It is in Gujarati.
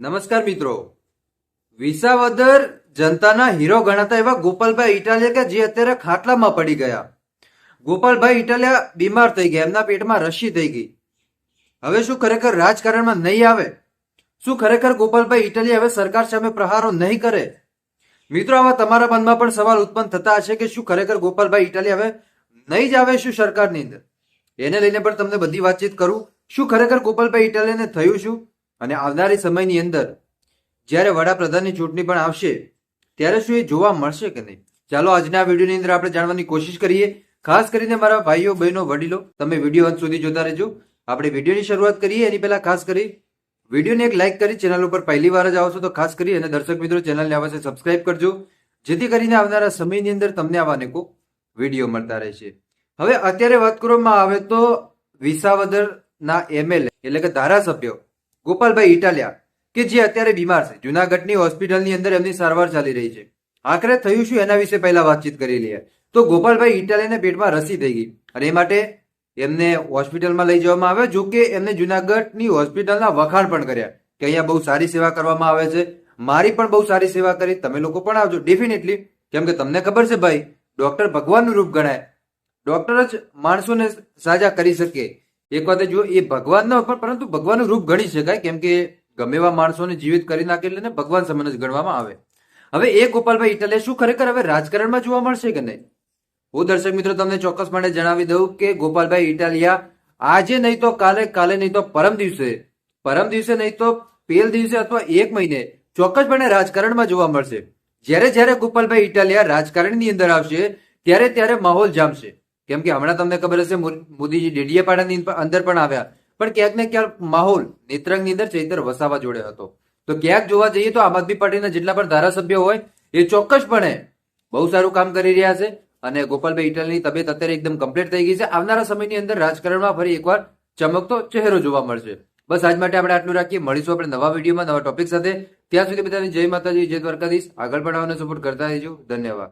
નમસ્કાર મિત્રો. વિસાવદર જનતાના હીરો ગણાતા એવા ગોપાલભાઈ ઇટાલિયા કે જે અત્યારે ખાટલામાં પડી ગયા. ગોપાલભાઈ ઇટાલિયા બીમાર થઈ ગયા, એમના પેટમાં રસી થઈ ગઈ. હવે શું ખરેખર રાજકારણમાં નહીં આવે? શું ખરેખર ગોપાલભાઈ ઇટાલિયા હવે સરકાર સામે પ્રહારો નહીં કરે? મિત્રો, આવા તમારા મનમાં પણ સવાલ ઉત્પન્ન થતા હશે કે શું ખરેખર ગોપાલભાઈ ઇટાલિયા હવે નહીં જ આવે શું સરકારની અંદર? એને લઈને પણ તમને બધી વાતચીત કરું. શું ખરેખર ગોપાલભાઈ ઇટાલિયાને થયું શું? અને આવનારી સમયની અંદર જ્યારે વડાપ્રધાનની ચૂંટણી પણ આવશે, ત્યારે શું એ જોવા મળશે કે નહીં? ચાલો આજના વિડીયોની અંદર આપણે જાણવાની કોશિશ કરીએ. ખાસ કરીને મારા ભાઈઓ, બહેનો, વડીલો, તમે વીડિયો અંત સુધી જોતા રહેજો. આપણે વિડીયોની શરૂઆત કરીએ. એની પહેલા ખાસ કરી, વિડીયોને એક લાઇક કરી, ચેનલ ઉપર પહેલી વાર જ આવો છો તો ખાસ કરી અને દર્શક મિત્રો ચેનલને આવશે સબસ્ક્રાઇબ કરજો. જેથી કરીને આવનારા સમયની અંદર તમને આવા અનેકો વીડિયો મળતા રહેશે. હવે અત્યારે વાત કરવામાં આવે તો વિસાવદરના એમએલએ, એટલે કે ધારાસભ્ય ગોપાલભાઈ ઇટાલિયા, કે જે અત્યારે બીમાર છે. જુનાગઢની હોસ્પિટલની અંદર એમની સારવાર ચાલી રહી છે. આખરે થયું શું એના વિશે પહેલા વાતચીત કરી લઈએ. તો ગોપાલભાઈ ઇટાલિયાને પેટમાં રસી થઈ ગઈ. અને એ માટે એમને હોસ્પિટલમાં લઈ જવામાં આવ્યા, જો કે એમને જુનાગઢની હોસ્પિટલના વખાણ પણ કર્યા, કે અહીંયા બહુ સારી સેવા કરવામાં આવે છે. મારી પણ બહુ સારી સેવા કરી. તમે લોકો પણ આવજો. ડેફિનેટલી કેમ કે તમને ખબર છે ભાઈ, ડોક્ટર ભગવાનનું રૂપ ગણાય. ડોક્ટર જ માણસોને સાજા કરી શકે. એક વાત જો એ ભગવાન ન પણ પરંતુ ભગવાનનું રૂપ ગણી શકાય, કેમ કે ગમે એવા માણસોને જીવિત કરી નાખે એટલે ને ભગવાન સમાન જ ગણવામાં આવે. હવે એ ગોપાલભાઈ ઇટાલિયા શું ખરેખર હવે રાજકારણમાં જોવા મળશે કે નહીં? હું દર્શક મિત્રો તમને ચોક્કસ માટે જણાવી દઉં કે ગોપાલભાઈ ઇટાલિયા આજે નહીં તો કાલે કાલે નહીં તો પરમ દિવસે પરમ દિવસે નહીં તો પેલ દિવસે અથવા એક મહિને ચોક્કસપણે રાજકારણમાં જોવા મળશે. જ્યારે જ્યારે ગોપાલભાઈ ઇટાલિયા રાજકારણની અંદર આવશે, ત્યારે ત્યારે માહોલ જામશે. કેમ કે હમણાં તમને ખબર હશે મોદીજી ડેડિયાપાડાની અંદર પણ આવ્યા. પણ ક્યાંક ને ક્યાંક માહોલ નેત્રંગની અંદર ચૈતર વસાવા જોડે હતો. તો ક્યાંક જોવા જઈએ તો આમ આદમી પાર્ટીના જેટલા પણ ધારાસભ્યો હોય, એ ચોક્કસપણે બહુ સારું કામ કરી રહ્યા છે અને ગોપાલભાઈ ઇટલની તબિયત અત્યારે એકદમ કમ્પ્લીટ થઈ ગઈ છે. આવનારા સમયની અંદર રાજકારણમાં ફરી એકવાર ચમકતો ચહેરો જોવા મળશે. બસ આજ માટે આપણે આટલું રાખીએ. મળીશું આપણે નવા વિડીયોમાં નવા ટોપિક સાથે. ત્યાં સુધી બધાને જય માતાજી, જય દ્વારકાધીશ. આગળ પણ આવવાનો સપોર્ટ કરતા રહેજો. ધન્યવાદ.